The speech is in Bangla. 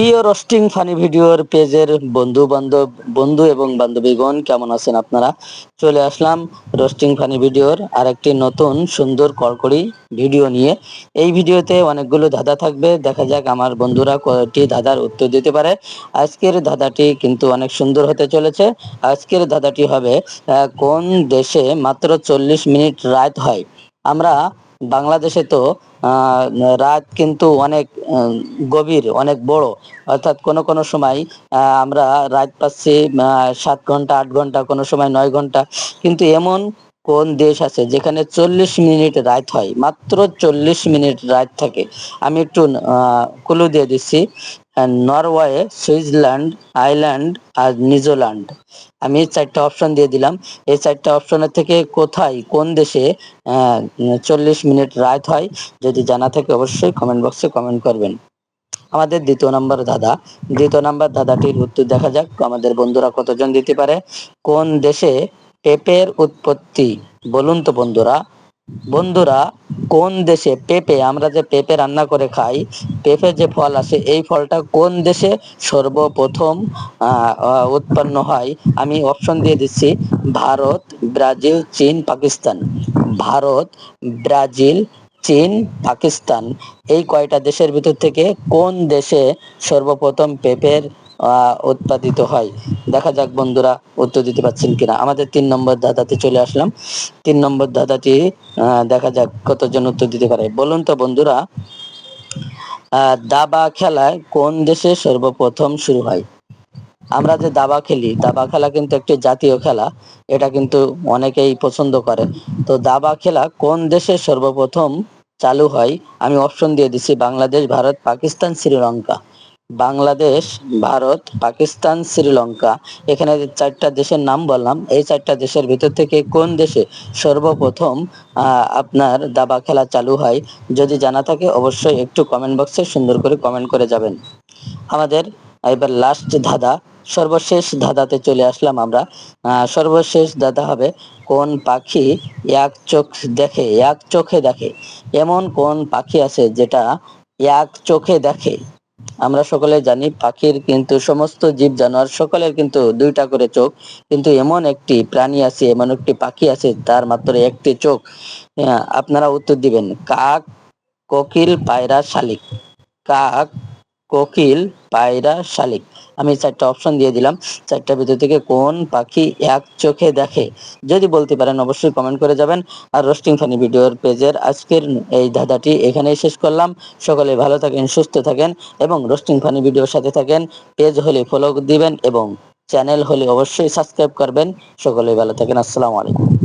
প্রিয় রোস্টিং ফানি ভিডিওর পেজের বন্ধু বান্ধব, বন্ধু এবং বান্ধবীগণ, কেমন আছেন আপনারা? চলে আসলাম রোস্টিং ফানি ভিডিওর আরেকটি নতুন সুন্দর কড়কড়ি ভিডিও নিয়ে। এই ভিডিওতে অনেকগুলো ধাঁধা থাকবে। দেখা যাক আমার বন্ধুরা কয়টি ধাঁধার উত্তর দিতে পারে। আজকের ধাঁধাটি কিন্তু অনেক সুন্দর হতে চলেছে। আজকের ধাঁধাটি হবে কোন দেশে মাত্র চল্লিশ মিনিট রাত হয়? আমরা বাংলাদেশে তো রাত কিন্তু অনেক গভীর, অনেক বড়। অর্থাৎ কোনো কোনো সময় আমরা রাত পাচ্ছি সাত ঘণ্টা, আট ঘণ্টা, কোনো সময় নয় ঘণ্টা। কিন্তু এমন কোন দেশ আছে যেখানে চল্লিশ মিনিট রাত হয়? মাত্র চল্লিশ মিনিট রাত থাকে। আমি একটু কুলু দিয়ে দিচ্ছি। আহ, নরওয়ে সুইজারল্যান্ড আইল্যান্ড আর নিউজিল্যান্ড আমি চারটা অপশন দিয়ে দিলাম। এই চারটা অপশনের থেকে কোথায় কোন দেশে চল্লিশ মিনিট রাত হয় যদি জানা থাকে অবশ্যই কমেন্ট বক্সে কমেন্ট করবেন। আমাদের দ্বিতীয় নম্বর দাদা। দ্বিতীয় নম্বর দাদাটির উত্তর দেখা যাক আমাদের বন্ধুরা কতজন দিতে পারে। কোন দেশে পেঁপের উৎপত্তি? বলুন তো বন্ধুরা। বন্ধুরা, কোন দেশে পেঁপে, আমরা যে পেঁপে রান্না করে খাই, পেঁপে যে ফল আছে এই ফলটা কোন দেশে সর্বপ্রথম উৎপন্ন হয়? আমি অপশন দিয়ে দিচ্ছি, ভারত, ব্রাজিল, চীন, পাকিস্তান। ভারত, ব্রাজিল, চীন, পাকিস্তান। এই কয়টা দেশের ভিতর থেকে কোন দেশে সর্বপ্রথম পেঁপের উৎপাদিত হয়। দেখা যাক বন্ধুরা উত্তর দিতে পারছেন কিনা। আমাদের তিন নম্বর দাদাতে চলে আসলাম। তিন নম্বর আহ, দেখা যাক কতজন উত্তর দিতে পারে। বলুন তো বন্ধুরা দাবা খেলায় কোন দেশে সর্বপ্রথম শুরু হয়? আমরা যে দাবা খেলি দাবা খেলা কিন্তু একটি জাতীয় খেলা। এটা কিন্তু অনেকেই পছন্দ করে। তো দাবা খেলা কোন দেশে সর্বপ্রথম চালু হয়? আমি অপশন দিয়ে দিছি বাংলাদেশ ভারত পাকিস্তান শ্রীলঙ্কা। বাংলাদেশ, ভারত, পাকিস্তান, শ্রীলঙ্কা। এখানে চারটা দেশের নাম বললাম, এই চারটা দেশের ভিতর থেকে কোন দেশে সর্বপ্রথম আপনার দাবা খেলা চালু হয়, যদি জানা থাকে অবশ্যই একটু কমেন্ট বক্সে সুন্দর করে কমেন্ট করে যাবেন। আমাদের এবার লাস্ট ধাঁধা, সর্বশেষ ধাঁধাতে চলে আসলাম আমরা। সর্বশেষ ধাঁধা হবে কোন পাখি এক চোখ দেখে, এক চোখে দেখে। এমন কোন পাখি আছে যেটা এক চোখে দেখে? আমরা সকলে জানি পাখির কিন্তু সমস্ত জীব জানোয়ার সকলের কিন্তু দুইটা করে চোখ, কিন্তু এমন একটি প্রাণী আছে, এমন একটি পাখি আছে, তার মাত্র একটি চোখ। আপনারা উত্তর দিবেন, কাক, কোকিল, পায়রা, শালিক। কাক কোকিল, পায়রা, শালিক। আমি চারটা অপশন দিয়ে দিলাম। চারটা ভিতর থেকে কোন পাখি এক চোখে দেখে? যদি বলতে পারেন, অবশ্যই কমেন্ট করে যাবেন। আর রোস্টিং ফানি ভিডিওর পেজের আজকের এই ধাঁধাটি এখানেই শেষ করলাম। সকলে ভালো থাকেন, সুস্থ থাকেন এবং রোস্টিং ফানি ভিডিওর সাথে থাকেন। পেজ হলে ফলো দিবেন এবং চ্যানেল হলে অবশ্যই সাবস্ক্রাইব করবেন। সকলে ভালো থাকেন। আসসালামু আলাইকুম।